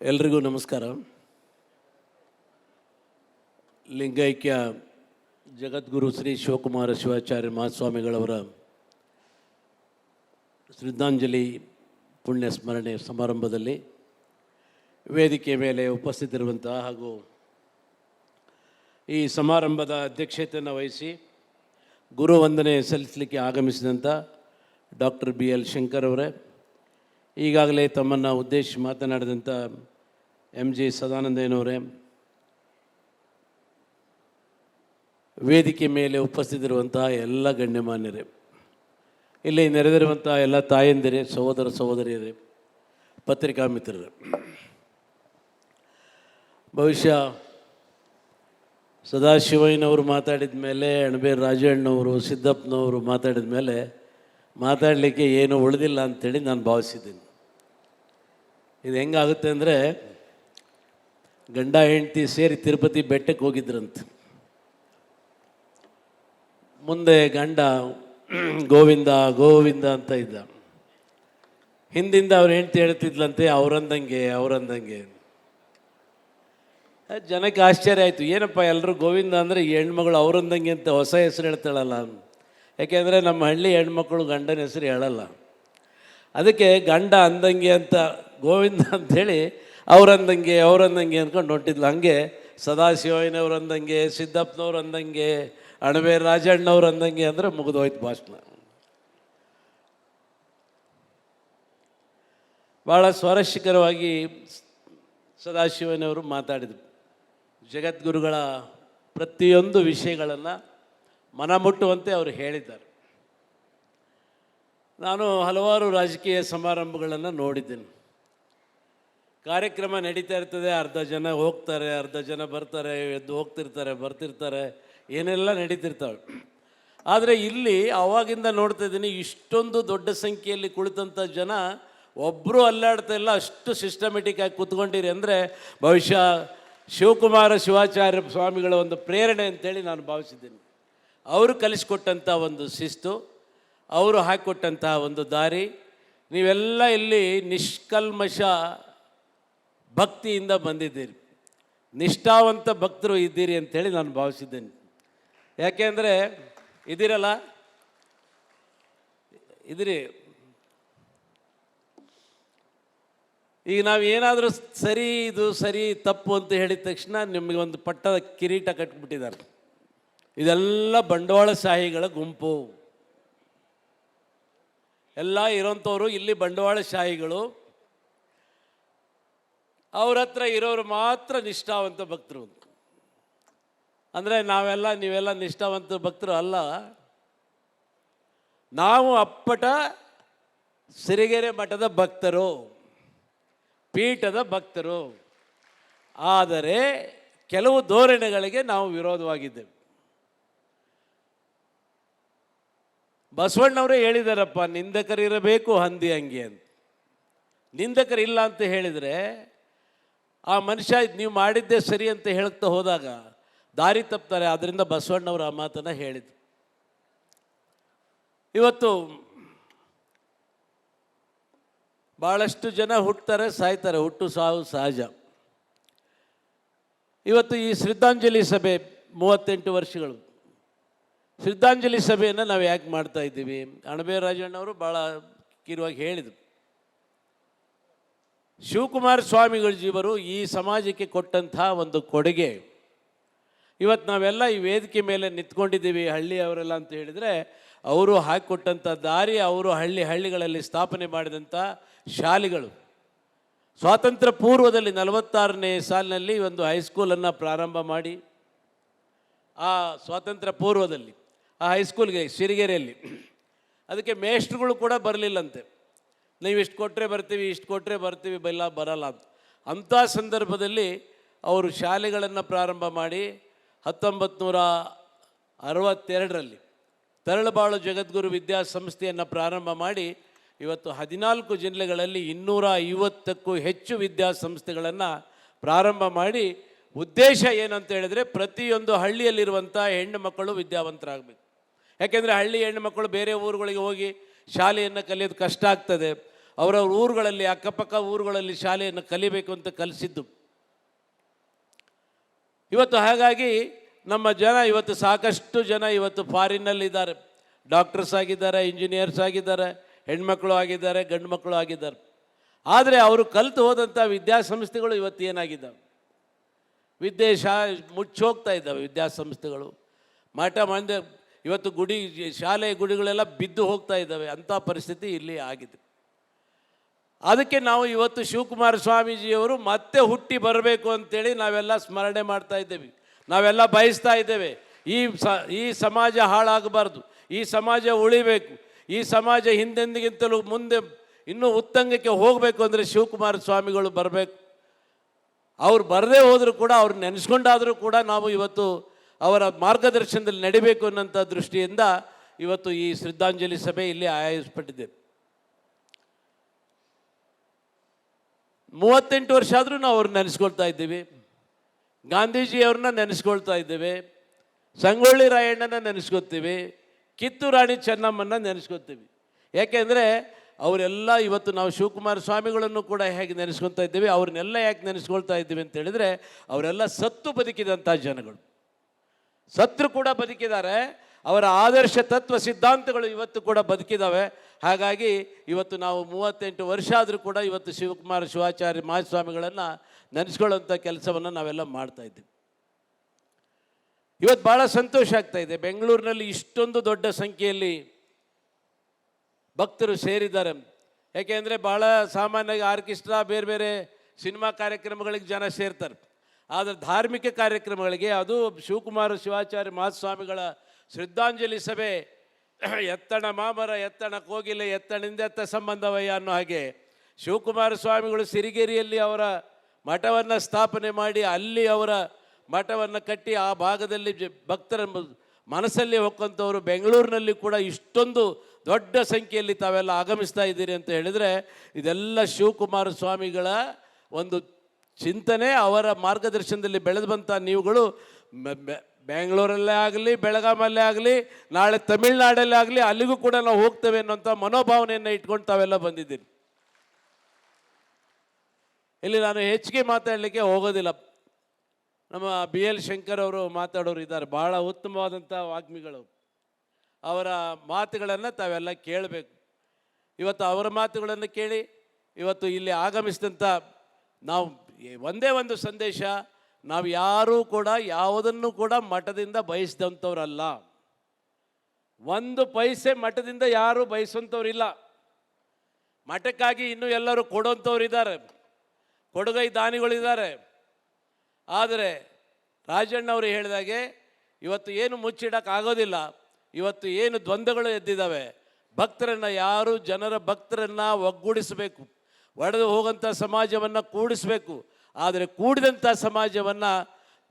ಎಲ್ರಿಗೂ ನಮಸ್ಕಾರ. ಲಿಂಗೈಕ್ಯ ಜಗದ್ಗುರು ಶ್ರೀ ಶಿವಕುಮಾರ ಶಿವಾಚಾರ್ಯ ಮಹಾಸ್ವಾಮಿಗಳವರ ಶ್ರದ್ಧಾಂಜಲಿ ಪುಣ್ಯ ಸ್ಮರಣೆ ಸಮಾರಂಭದಲ್ಲಿ ವೇದಿಕೆ ಮೇಲೆ ಉಪಸ್ಥಿತಿರುವಂತಹ ಹಾಗೂ ಈ ಸಮಾರಂಭದ ಅಧ್ಯಕ್ಷತೆಯನ್ನು ವಹಿಸಿ ಗುರು ವಂದನೆ ಸಲ್ಲಿಸಲಿಕ್ಕೆ ಆಗಮಿಸಿದಂಥ ಡಾಕ್ಟರ್ ಬಿ ಎಲ್ ಶಂಕರ್ ಅವರೇ ಈಗಾಗಲೇ ತಮ್ಮನ್ನು ಉದ್ದೇಶಿಸಿ ಮಾತನಾಡಿದಂಥ ಎಂ ಜಿ ಸದಾನಂದಯ್ಯನವರೇ, ವೇದಿಕೆ ಮೇಲೆ ಉಪಸ್ಥಿತಿರುವಂತಹ ಎಲ್ಲ ಗಣ್ಯಮಾನ್ಯರೇ, ಇಲ್ಲಿ ನೆರೆದಿರುವಂತಹ ಎಲ್ಲ ತಾಯಂದಿರೇ, ಸಹೋದರ ಸಹೋದರಿಯರೇ ಪತ್ರಿಕಾ ಮಿತ್ರರೇ ಬಹುಶಃ ಸದಾಶಿವಯ್ಯನವರು ಮಾತಾಡಿದ ಮೇಲೆ, ಅಣಬೇರ್ ರಾಜಣ್ಣವರು, ಸಿದ್ದಪ್ಪನವರು ಮಾತಾಡಿದ ಮೇಲೆ ಮಾತಾಡಲಿಕ್ಕೆ ಏನು ಉಳಿದಿಲ್ಲ ಅಂಥೇಳಿ ನಾನು ಭಾವಿಸಿದ್ದೀನಿ. ಇದು ಹೆಂಗಾಗುತ್ತೆ ಅಂದರೆ ಗಂಡ ಹೆಂಡತಿ ಸೇರಿ ತಿರುಪತಿ ಬೆಟ್ಟಕ್ಕೆ ಹೋಗಿದ್ರಂತೆ. ಮುಂದೆ ಗಂಡ ಗೋವಿಂದ ಗೋವಿಂದ ಅಂತ ಇದ್ದ. ಹಿಂದಿಂದ ಅವ್ರು ಹೆಂಡತಿ ಹೇಳ್ತಿದ್ಲಂತೆ, ಅವರಂದಂಗೆ ಅವರಂದಂಗೆ ಜನಕ್ಕೆ ಆಶ್ಚರ್ಯ ಆಯಿತು. ಏನಪ್ಪ ಎಲ್ಲರೂ ಗೋವಿಂದ ಅಂದರೆ ಈ ಹೆಣ್ಮಗಳು ಅವರಂದಂಗೆ ಅಂತ ಹೊಸ ಹೆಸರು ಹೇಳ್ತಾಳಲ್ಲ ಯಾಕೆಂದರೆ ನಮ್ಮ ಹಳ್ಳಿ ಹೆಣ್ಮಕ್ಳು ಗಂಡನ ಹೆಸರು ಹೇಳಲ್ಲ. ಅದಕ್ಕೆ ಗಂಡ ಅಂದಂಗೆ ಅಂತ ಗೋವಿಂದ ಅಂಥೇಳಿ ಅವರಂದಂಗೆ ಅವರಂದಂಗೆ ಅಂದ್ಕೊಂಡು ಹೊಂಟಿದ್ಲು. ಹಂಗೆ ಸದಾಶಿವಯ್ಯನವ್ರು ಅಂದಂಗೆ, ಸಿದ್ದಪ್ಪನವ್ರು ಅಂದಂಗೆ ಅಣಬೆ ರಾಜಣ್ಣವ್ರು ಅಂದಂಗೆ ಅಂದರೆ ಮುಗಿದೋಯ್ತು ಭಾಷಣ. ಭಾಳ ಸ್ವಾರಸ್ಯಕರವಾಗಿ ಸದಾಶಿವನವರು ಮಾತಾಡಿದರು. ಜಗದ್ಗುರುಗಳ ಪ್ರತಿಯೊಂದು ವಿಷಯಗಳನ್ನು ಮನಮುಟ್ಟುವಂತೆ ಅವರು ಹೇಳಿದ್ದಾರೆ. ನಾನು ಹಲವಾರು ರಾಜಕೀಯ ಸಮಾರಂಭಗಳನ್ನು ನೋಡಿದ್ದೇನೆ. ಕಾರ್ಯಕ್ರಮ ನಡೀತಾ ಇರ್ತದೆ, ಅರ್ಧ ಜನ ಹೋಗ್ತಾರೆ, ಅರ್ಧ ಜನ ಬರ್ತಾರೆ, ಎದ್ದು ಹೋಗ್ತಿರ್ತಾರೆ, ಬರ್ತಿರ್ತಾರೆ, ಏನೆಲ್ಲ ನಡೀತಿರ್ತಾವೆ. ಆದರೆ ಇಲ್ಲಿ ಅವಾಗಿಂದ ನೋಡ್ತಾ ಇದ್ದೀನಿ, ಇಷ್ಟೊಂದು ದೊಡ್ಡ ಸಂಖ್ಯೆಯಲ್ಲಿ ಕುಳಿತಂಥ ಜನ ಒಬ್ಬರು ಅಲ್ಲಾಡ್ತಾ ಇಲ್ಲ, ಅಷ್ಟು ಸಿಸ್ಟಮೆಟಿಕ್ ಆಗಿ ಕೂತ್ಕೊಂಡಿರಿ ಅಂದರೆ ಬಹುಶಃ ಶಿವಕುಮಾರ ಶಿವಾಚಾರ್ಯ ಸ್ವಾಮಿಗಳ ಒಂದು ಪ್ರೇರಣೆ ಅಂತೇಳಿ ನಾನು ಭಾವಿಸಿದ್ದೀನಿ. ಅವರು ಕಲಿಸ್ಕೊಟ್ಟಂಥ ಒಂದು ಶಿಸ್ತು, ಅವರು ಹಾಕಿಕೊಟ್ಟಂತಹ ಒಂದು ದಾರಿ, ನೀವೆಲ್ಲ ಇಲ್ಲಿ ನಿಷ್ಕಲ್ಮಶ ಭಕ್ತಿಯಿಂದ ಬಂದಿದ್ದೀರಿ. ನಿಷ್ಠಾವಂತ ಭಕ್ತರು ಇದ್ದೀರಿ ಅಂತೇಳಿ ನಾನು ಭಾವಿಸಿದ್ದೇನೆ. ಯಾಕೆಂದರೆ ಇದ್ದೀರಲ್ಲ ಇದಿರಿ. ಈಗ ನಾವು ಏನಾದರೂ ಸರಿ ಇದು ಸರಿ ತಪ್ಪು ಅಂತ ಹೇಳಿದ ತಕ್ಷಣ ನಿಮಗೆ ಒಂದು ಪಟ್ಟದ ಕಿರೀಟ ಕಟ್ಬಿಟ್ಟಿದ್ದಾರೆ. ಇದೆಲ್ಲ ಬಂಡವಾಳಶಾಹಿಗಳ ಗುಂಪು. ಎಲ್ಲ ಇರೋಂಥವ್ರು ಇಲ್ಲಿ ಬಂಡವಾಳಶಾಹಿಗಳು ಅವ್ರ ಹತ್ರ ಇರೋರು ಮಾತ್ರ ನಿಷ್ಠಾವಂತ ಭಕ್ತರು ಅಂದರೆ ನಾವೆಲ್ಲ, ನೀವೆಲ್ಲ ನಿಷ್ಠಾವಂತ ಭಕ್ತರು ಅಲ್ಲ. ನಾವು ಅಪ್ಪಟ ಸಿರಿಗೆರೆ ಮಠದ ಭಕ್ತರು, ಪೀಠದ ಭಕ್ತರು. ಆದರೆ ಕೆಲವು ಧೋರಣೆಗಳಿಗೆ ನಾವು ವಿರೋಧವಾಗಿದ್ದೇವೆ. ಬಸವಣ್ಣವರೇ ಹೇಳಿದಾರಪ್ಪ, ನಿಂದಕರಿರಬೇಕು ಹಂದಿ ಹಂಗೆ ಅಂತ. ನಿಂದಕರಿಲ್ಲ ಅಂತ ಹೇಳಿದರೆ ಆ ಮನುಷ್ಯ ನೀವು ಮಾಡಿದ್ದೇ ಸರಿ ಅಂತ ಹೇಳ್ತಾ ಹೋದಾಗ ದಾರಿ ತಪ್ತಾರೆ. ಆದ್ದರಿಂದ ಬಸವಣ್ಣವರು ಆ ಮಾತನ್ನು ಹೇಳಿದ್ರು. ಇವತ್ತು ಭಾಳಷ್ಟು ಜನ ಹುಟ್ಟುತ್ತಾರೆ ಸಾಯ್ತಾರೆ. ಹುಟ್ಟು ಸಾವು ಸಹಜ. ಇವತ್ತು ಈ ಶ್ರದ್ಧಾಂಜಲಿ ಸಭೆ ಮೂವತ್ತೆಂಟು ವರ್ಷಗಳು. ಶ್ರದ್ಧಾಂಜಲಿ ಸಭೆಯನ್ನು ನಾವು ಯಾಕೆ ಮಾಡ್ತಾ ಇದ್ದೀವಿ? ಅಣಬೆ ರಾಜಣ್ಣವರು ಭಾಳ ಕಿರುವಾಗಿ ಹೇಳಿದರು. ಶಿವಕುಮಾರ ಸ್ವಾಮಿಗಳ ಜೀವರು ಈ ಸಮಾಜಕ್ಕೆ ಕೊಟ್ಟಂಥ ಒಂದು ಕೊಡುಗೆ. ಇವತ್ತು ನಾವೆಲ್ಲ ಈ ವೇದಿಕೆ ಮೇಲೆ ನಿಂತ್ಕೊಂಡಿದ್ದೀವಿ ಹಳ್ಳಿಯವರೆಲ್ಲ ಅಂತ ಹೇಳಿದರೆ, ಅವರು ಹಾಕಿಕೊಟ್ಟಂಥ ದಾರಿ, ಅವರು ಹಳ್ಳಿ ಹಳ್ಳಿಗಳಲ್ಲಿ ಸ್ಥಾಪನೆ ಮಾಡಿದಂಥ ಶಾಲೆಗಳು. ಸ್ವಾತಂತ್ರ್ಯ ಪೂರ್ವದಲ್ಲಿ ನಲವತ್ತಾರನೇ ಸಾಲಿನಲ್ಲಿ ಒಂದು ಹೈಸ್ಕೂಲನ್ನು ಪ್ರಾರಂಭ ಮಾಡಿ, ಆ ಸ್ವಾತಂತ್ರ್ಯ ಪೂರ್ವದಲ್ಲಿ, ಆ ಹೈಸ್ಕೂಲ್ಗೆ ಸಿರಿಗೆರೆಯಲ್ಲಿ. ಅದಕ್ಕೆ ಮೇಷ್ಟ್ರುಗಳು ಕೂಡ ಬರಲಿಲ್ಲಂತೆ. ನೀವು ಇಷ್ಟು ಕೊಟ್ಟರೆ ಬರ್ತೀವಿ, ಇಷ್ಟು ಕೊಟ್ಟರೆ ಬರ್ತೀವಿ, ಬೆಲ್ಲ ಬರಲ್ಲ ಅಂತ. ಅಂಥ ಸಂದರ್ಭದಲ್ಲಿ ಅವರು ಶಾಲೆಗಳನ್ನು ಪ್ರಾರಂಭ ಮಾಡಿ ಹತ್ತೊಂಬತ್ತು ನೂರ ಅರವತ್ತೆರಡರಲ್ಲಿ ತರಳಬಾಳು ಜಗದ್ಗುರು ವಿದ್ಯಾಸಂಸ್ಥೆಯನ್ನು ಪ್ರಾರಂಭ ಮಾಡಿ ಇವತ್ತು ಹದಿನಾಲ್ಕು ಜಿಲ್ಲೆಗಳಲ್ಲಿ ಇನ್ನೂರ ಐವತ್ತಕ್ಕೂ ಹೆಚ್ಚು ವಿದ್ಯಾಸಂಸ್ಥೆಗಳನ್ನು ಪ್ರಾರಂಭ ಮಾಡಿ ಉದ್ದೇಶ ಏನಂತ ಹೇಳಿದರೆ ಪ್ರತಿಯೊಂದು ಹಳ್ಳಿಯಲ್ಲಿರುವಂಥ ಹೆಣ್ಣು ಮಕ್ಕಳು ವಿದ್ಯಾವಂತರಾಗಬೇಕು. ಯಾಕೆಂದರೆ ಹಳ್ಳಿ ಹೆಣ್ಣು ಮಕ್ಕಳು ಬೇರೆ ಊರುಗಳಿಗೆ ಹೋಗಿ ಶಾಲೆಯನ್ನು ಕಲಿಯೋದು ಕಷ್ಟ ಆಗ್ತದೆ. ಅವರವ್ರ ಊರುಗಳಲ್ಲಿ, ಅಕ್ಕಪಕ್ಕ ಊರುಗಳಲ್ಲಿ ಶಾಲೆಯನ್ನು ಕಲಿಬೇಕು ಅಂತ ಕಲಿಸಿದ್ದು. ಇವತ್ತು ಹಾಗಾಗಿ ನಮ್ಮ ಜನ ಇವತ್ತು ಸಾಕಷ್ಟು ಜನ ಇವತ್ತು ಫಾರಿನ್ನಲ್ಲಿದ್ದಾರೆ. ಡಾಕ್ಟರ್ಸ್ ಆಗಿದ್ದಾರೆ, ಇಂಜಿನಿಯರ್ಸ್ ಆಗಿದ್ದಾರೆ, ಹೆಣ್ಮಕ್ಳು ಆಗಿದ್ದಾರೆ, ಗಂಡು ಮಕ್ಕಳು ಆಗಿದ್ದಾರೆ. ಆದರೆ ಅವರು ಕಲಿತು ಹೋದಂಥ ವಿದ್ಯಾಸಂಸ್ಥೆಗಳು ಇವತ್ತು ಏನಾಗಿದ್ದಾವೆ? ವಿದ್ಯೆ ಶಾ ಮುಚ್ಚೋಗ್ತಾ ಇದ್ದಾವೆ ವಿದ್ಯಾಸಂಸ್ಥೆಗಳು. ಮಠ ಮಂದ ಇವತ್ತು ಗುಡಿ ಶಾಲೆ ಗುಡಿಗಳೆಲ್ಲ ಬಿದ್ದು ಹೋಗ್ತಾ ಇದ್ದಾವೆ. ಅಂಥ ಪರಿಸ್ಥಿತಿ ಇಲ್ಲಿ ಆಗಿದೆ. ಅದಕ್ಕೆ ನಾವು ಇವತ್ತು ಶಿವಕುಮಾರ ಸ್ವಾಮೀಜಿಯವರು ಮತ್ತೆ ಹುಟ್ಟಿ ಬರಬೇಕು ಅಂತೇಳಿ ನಾವೆಲ್ಲ ಸ್ಮರಣೆ ಮಾಡ್ತಾ ಇದ್ದೇವೆ. ನಾವೆಲ್ಲ ಬಯಸ್ತಾ ಇದ್ದೇವೆ. ಈ ಸ, ಈ ಸಮಾಜ ಹಾಳಾಗಬಾರ್ದು. ಈ ಸಮಾಜ ಉಳಿಬೇಕು. ಈ ಸಮಾಜ ಹಿಂದೆಂದಿಗಿಂತಲೂ ಮುಂದೆ ಇನ್ನೂ ಉತ್ತಂಗಕ್ಕೆ ಹೋಗಬೇಕು ಅಂದರೆ ಶಿವಕುಮಾರ ಸ್ವಾಮಿಗಳು ಬರಬೇಕು. ಅವ್ರು ಬರದೇ ಹೋದರೂ ಕೂಡ ಅವ್ರು ನೆನೆಸ್ಕೊಂಡಾದರೂ ಕೂಡ ನಾವು ಇವತ್ತು ಅವರ ಮಾರ್ಗದರ್ಶನದಲ್ಲಿ ನಡಿಬೇಕು ಅನ್ನೋಂಥ ದೃಷ್ಟಿಯಿಂದ ಇವತ್ತು ಈ ಶ್ರದ್ಧಾಂಜಲಿ ಸಭೆ ಇಲ್ಲಿ ಆಯೋಜಿಸಲ್ಪಟ್ಟಿದೆ. ಮೂವತ್ತೆಂಟು ವರ್ಷ ಆದರೂ ನಾವು ಅವ್ರನ್ನ ನೆನೆಸ್ಕೊಳ್ತಾ ಇದ್ದೀವಿ. ಗಾಂಧೀಜಿಯವ್ರನ್ನ ನೆನೆಸ್ಕೊಳ್ತಾ ಇದ್ದೇವೆ. ಸಂಗೊಳ್ಳಿ ರಾಯಣ್ಣನ ನೆನೆಸ್ಕೊತೀವಿ. ಕಿತ್ತೂರು ರಾಣಿ ಚೆನ್ನಮ್ಮನ್ನ ನೆನೆಸ್ಕೊತೀವಿ. ಯಾಕೆಂದರೆ ಅವರೆಲ್ಲ ಇವತ್ತು ನಾವು ಶಿವಕುಮಾರ ಸ್ವಾಮಿಗಳನ್ನು ಕೂಡ ಹೇಗೆ ನೆನೆಸ್ಕೊತಾ ಇದ್ದೀವಿ, ಅವ್ರನ್ನೆಲ್ಲ ಯಾಕೆ ನೆನೆಸ್ಕೊಳ್ತಾ ಇದ್ದೀವಿ ಅಂತ ಹೇಳಿದರೆ ಅವರೆಲ್ಲ ಸತ್ತು ಬದುಕಿದಂಥ ಜನಗಳು. ಸತ್ರು ಕೂಡ ಬದುಕಿದ್ದಾರೆ, ಅವರ ಆದರ್ಶ ತತ್ವ ಸಿದ್ಧಾಂತಗಳು ಇವತ್ತು ಕೂಡ ಬದುಕಿದ್ದಾವೆ ಹಾಗಾಗಿ ಇವತ್ತು ನಾವು ಮೂವತ್ತೆಂಟು ವರ್ಷ ಆದರೂ ಕೂಡ ಇವತ್ತು ಶಿವಕುಮಾರ ಶಿವಾಚಾರ್ಯ ಮಹಾಸ್ವಾಮಿಗಳನ್ನು ನೆನೆಸ್ಕೊಳ್ಳೋಂಥ ಕೆಲಸವನ್ನು ನಾವೆಲ್ಲ ಮಾಡ್ತಾ ಇದ್ದೀವಿ. ಇವತ್ತು ಭಾಳ ಸಂತೋಷ ಆಗ್ತಾ ಇದೆ. ಬೆಂಗಳೂರಿನಲ್ಲಿ ಇಷ್ಟೊಂದು ದೊಡ್ಡ ಸಂಖ್ಯೆಯಲ್ಲಿ ಭಕ್ತರು ಸೇರಿದ್ದಾರೆ. ಯಾಕೆಂದರೆ ಭಾಳ ಸಾಮಾನ್ಯವಾಗಿ ಆರ್ಕೆಸ್ಟ್ರಾ ಬೇರೆ ಬೇರೆ ಸಿನಿಮಾ ಕಾರ್ಯಕ್ರಮಗಳಿಗೆ ಜನ ಸೇರ್ತಾರೆ. ಆದರೆ ಧಾರ್ಮಿಕ ಕಾರ್ಯಕ್ರಮಗಳಿಗೆ ಅದು ಶಿವಕುಮಾರ ಶಿವಾಚಾರ್ಯ ಮಹಾಸ್ವಾಮಿಗಳ ಶ್ರದ್ಧಾಂಜಲಿ ಸಭೆ. ಎತ್ತಣ ಮಾಮರ, ಎತ್ತಣ ಕೋಗಿಲೆ ಎತ್ತಣಿಂದ ಎತ್ತ ಸಂಬಂಧವಯ್ಯ ಅನ್ನೋ ಹಾಗೆ ಶಿವಕುಮಾರ ಸ್ವಾಮಿಗಳು ಸಿರಿಗೇರಿಯಲ್ಲಿ ಅವರ ಮಠವನ್ನು ಸ್ಥಾಪನೆ ಮಾಡಿ ಅಲ್ಲಿ ಅವರ ಮಠವನ್ನು ಕಟ್ಟಿ ಆ ಭಾಗದಲ್ಲಿ ಭಕ್ತರ ಮನಸ್ಸಲ್ಲಿ ಹೊಕ್ಕಂಥವರು ಬೆಂಗಳೂರಿನಲ್ಲಿ ಕೂಡ ಇಷ್ಟೊಂದು ದೊಡ್ಡ ಸಂಖ್ಯೆಯಲ್ಲಿ ತಾವೆಲ್ಲ ಆಗಮಿಸ್ತಾ ಇದ್ದೀರಿ ಅಂತ ಹೇಳಿದರೆ ಇದೆಲ್ಲ ಶಿವಕುಮಾರ ಸ್ವಾಮಿಗಳ ಒಂದು ಚಿಂತನೆ ಅವರ ಮಾರ್ಗದರ್ಶನದಲ್ಲಿ ಬೆಳೆದು ನೀವುಗಳು ಬೆಂಗಳೂರಲ್ಲೇ ಆಗಲಿ, ಬೆಳಗಾಮಲ್ಲೇ ಆಗಲಿ, ನಾಳೆ ತಮಿಳ್ನಾಡಲ್ಲೇ ಆಗಲಿ, ಅಲ್ಲಿಗೂ ಕೂಡ ನಾವು ಹೋಗ್ತೇವೆ ಅನ್ನೋಂಥ ಮನೋಭಾವನೆಯನ್ನು ಇಟ್ಕೊಂಡು ತಾವೆಲ್ಲ ಬಂದಿದ್ದೀರಿ. ಇಲ್ಲಿ ನಾನು ಹೆಚ್ಚಿಗೆ ಮಾತಾಡಲಿಕ್ಕೆ ಹೋಗೋದಿಲ್ಲ. ನಮ್ಮ ಬಿ ಎಲ್ ಶಂಕರ್ ಅವರು ಮಾತಾಡೋರು ಇದ್ದಾರೆ ಭಾಳ ಉತ್ತಮವಾದಂಥ ವಾಗ್ಮಿಗಳು. ಅವರ ಮಾತುಗಳನ್ನು ತಾವೆಲ್ಲ ಕೇಳಬೇಕು. ಇವತ್ತು ಅವರ ಮಾತುಗಳನ್ನು ಕೇಳಿ, ಇವತ್ತು ಇಲ್ಲಿ ಆಗಮಿಸಿದಂಥ ನಾವು ಒಂದೇ ಒಂದು ಸಂದೇಶ, ನಾವು ಯಾರೂ ಕೂಡ ಯಾವುದನ್ನು ಕೂಡ ಮಠದಿಂದ ಬಯಸಿದಂಥವ್ರಲ್ಲ. ಒಂದು ಪೈಸೆ ಮಠದಿಂದ ಯಾರೂ ಬಯಸುವಂಥವ್ರಿಲ್ಲ. ಮಠಕ್ಕಾಗಿ ಇನ್ನೂ ಎಲ್ಲರೂ ಕೊಡೋಂಥವ್ರು ಇದ್ದಾರೆ ಕೊಡುಗೈ ದಾನಿಗಳಿದ್ದಾರೆ. ಆದರೆ ರಾಜಣ್ಣವರು ಹೇಳಿದಾಗೆ ಇವತ್ತು ಏನು ಮುಚ್ಚಿಡೋಕ್ಕಾಗೋದಿಲ್ಲ ಇವತ್ತು ಏನು ದ್ವಂದ್ವಗಳು ಎದ್ದಿದ್ದಾವೆ. ಭಕ್ತರನ್ನು ಯಾರು ಜನರ ಭಕ್ತರನ್ನು ಒಗ್ಗೂಡಿಸಬೇಕು. ಒಡೆದು ಹೋಗಂಥ ಸಮಾಜವನ್ನು ಕೂಡಿಸಬೇಕು. ಆದರೆ ಕೂಡಿದಂಥ ಸಮಾಜವನ್ನು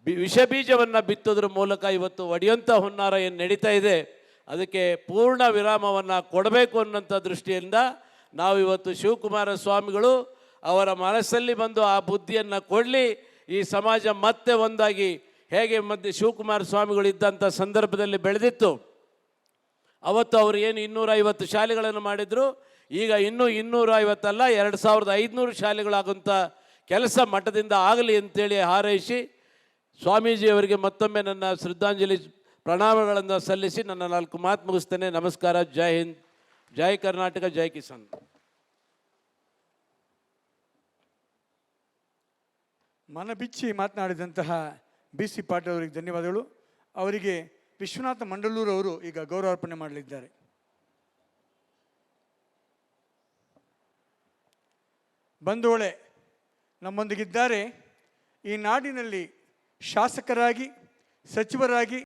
ಬಿ ವಿಷ ಬೀಜವನ್ನು ಬಿತ್ತೋದ್ರ ಮೂಲಕ ಇವತ್ತು ಒಡೆಯುವಂಥ ಹುನ್ನಾರ ಏನು ನಡೀತಾ ಇದೆ, ಅದಕ್ಕೆ ಪೂರ್ಣ ವಿರಾಮವನ್ನು ಕೊಡಬೇಕು ಅನ್ನೋಂಥ ದೃಷ್ಟಿಯಿಂದ ನಾವು ಇವತ್ತು ಶಿವಕುಮಾರ ಸ್ವಾಮಿಗಳು ಅವರ ಮನಸ್ಸಲ್ಲಿ ಬಂದು ಆ ಬುದ್ಧಿಯನ್ನು ಕೊಡಲಿ. ಈ ಸಮಾಜ ಮತ್ತೆ ಒಂದಾಗಿ ಹೇಗೆ ಮಧ್ಯೆ ಶಿವಕುಮಾರ ಸ್ವಾಮಿಗಳು ಇದ್ದಂಥ ಸಂದರ್ಭದಲ್ಲಿ ಬೆಳೆದಿತ್ತು. ಅವತ್ತು ಅವರು ಏನು ಇನ್ನೂರ ಐವತ್ತು ಶಾಲೆಗಳನ್ನು ಮಾಡಿದರು. ಈಗ ಇನ್ನೂ ಇನ್ನೂರ ಐವತ್ತಲ್ಲ, ಎರಡು ಸಾವಿರದ ಐದುನೂರು ಶಾಲೆಗಳಾಗುವಂಥ ಕೆಲಸ ಮಠದಿಂದ ಆಗಲಿ ಅಂತೇಳಿ ಹಾರೈಸಿ ಸ್ವಾಮೀಜಿಯವರಿಗೆ ಮತ್ತೊಮ್ಮೆ ನನ್ನ ಶ್ರದ್ಧಾಂಜಲಿ ಪ್ರಣಾಮಗಳನ್ನು ಸಲ್ಲಿಸಿ ನನ್ನ ನಾಲ್ಕು ಮಾತು ಮುಗಿಸ್ತೇನೆ. ನಮಸ್ಕಾರ, ಜೈ ಹಿಂದ್, ಜೈ ಕರ್ನಾಟಕ, ಜೈ ಕಿಸಾನ್. ಮನ ಬಿಚ್ಚಿ ಮಾತನಾಡಿದಂತಹ ಬಿ ಸಿ ಪಾಟೀಲ್ ಅವರಿಗೆ ಧನ್ಯವಾದಗಳು. ಅವರಿಗೆ ವಿಶ್ವನಾಥ ಮಂಡಲೂರು ಅವರು ಈಗ ಗೌರವಾರ್ಪಣೆ ಮಾಡಲಿದ್ದಾರೆ. ಬಂಧುಗಳೇ ನಮ್ಮೊಂದಿಗಿದ್ದಾರೆ. ಈ ನಾಡಿನಲ್ಲಿ ಶಾಸಕರಾಗಿ ಸಚಿವರಾಗಿ